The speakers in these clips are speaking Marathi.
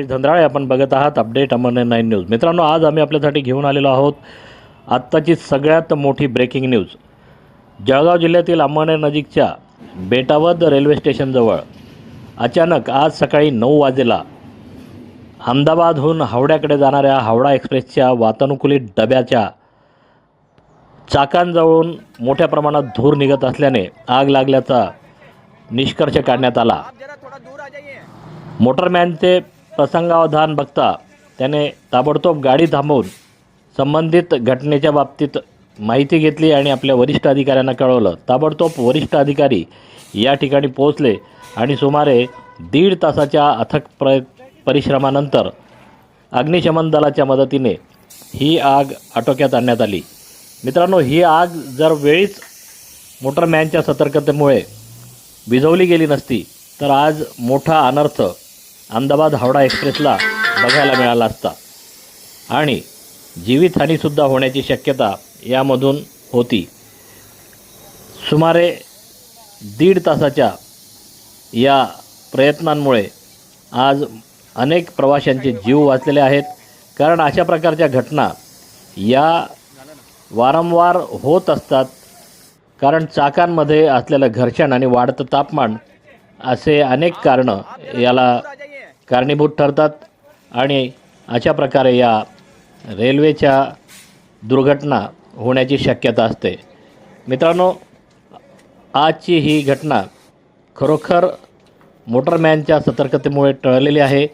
धंद्राळे आपण बघत आहात. अपडेट अमरने नाईन न्यूज. मित्रांनो आज आम्ही आपल्यासाठी घेऊन आलेलो आहोत आत्ताची सगळ्यात मोठी ब्रेकिंग न्यूज जळगाव जिल्ह्यातील अंमळनेर नजीकच्या बेटावद रेल्वे स्टेशनजवळ अचानक आज सकाळी नऊ वाजेला अहमदाबादहून हावड्याकडे जाणाऱ्या हावडा एक्सप्रेसच्या वातानुकूलित डब्याच्या चाकांजवळून मोठ्या प्रमाणात धूर निघत असल्याने आग लागल्याचा निष्कर्ष काढण्यात आला. मोटरमॅनचे प्रसंगावधान बघता त्याने ताबडतोब गाडी थांबवून संबंधित घटनेच्या बाबतीत माहिती घेतली आणि आपल्या वरिष्ठ अधिकाऱ्यांना कळवलं. ताबडतोब वरिष्ठ अधिकारी या ठिकाणी पोहोचले आणि सुमारे दीड तासाच्या अथक प्र परिश्रमानंतर अग्निशमन दलाच्या मदतीने ही आग आटोक्यात आणण्यात आली. मित्रांनो ही आग जर वेळीच मोटरमॅनच्या सतर्कतेमुळे विझवली गेली नसती तर आज मोठा अनर्थ अहमदाबाद हावडा एक्सप्रेसला बघायला मिळाला असता. आणि जीवितहानीसुद्धा होण्याची शक्यता यामधून होती. सुमारे दीड तासाच्या या प्रयत्नांमुळे आज अनेक प्रवाशांचे जीव वाचलेले आहेत. कारण अशा प्रकारच्या घटना या वारंवार होत असतात. कारण चाकांमध्ये असलेलं घर्षण आणि वाढतं तापमान असे अनेक कारणं याला कारणीभूत ठरतात आणि अशा प्रकारे या रेल्वेच्या दुर्घटना होण्याची शक्यता असते. मित्रांनो आजची ही घटना खरोखर मोटरमॅनच्या सतर्कतेमुळे टळलेली आहे.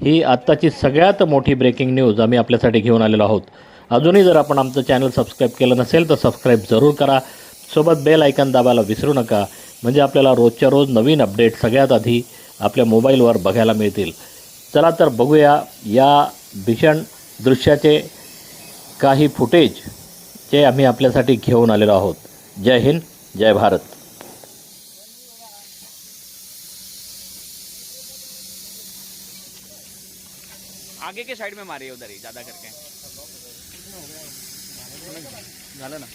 ही आत्ताची सगळ्यात मोठी ब्रेकिंग न्यूज आम्ही आपल्यासाठी घेऊन आलेलो आहोत. अजूनही जर आपण आमचं चॅनल सबस्क्राईब केलं नसेल तर सबस्क्राईब जरूर करा. सोबत बेल आयकन दाबायला विसरू नका. म्हणजे आपल्याला रोजच्या रोज नवीन अपडेट सगळ्यात आधी आपल्या मोबाईलवर बघायला मिळतील. चला तर बघूया या भीषण दृश्याचे काही फुटेज जे आम्ही आपल्यासाठी घेऊन आलेलो आहोत. जय हिंद जय भारत. आगे के साइड में मारिए उधर ही ज्यादा करके। झालं ना?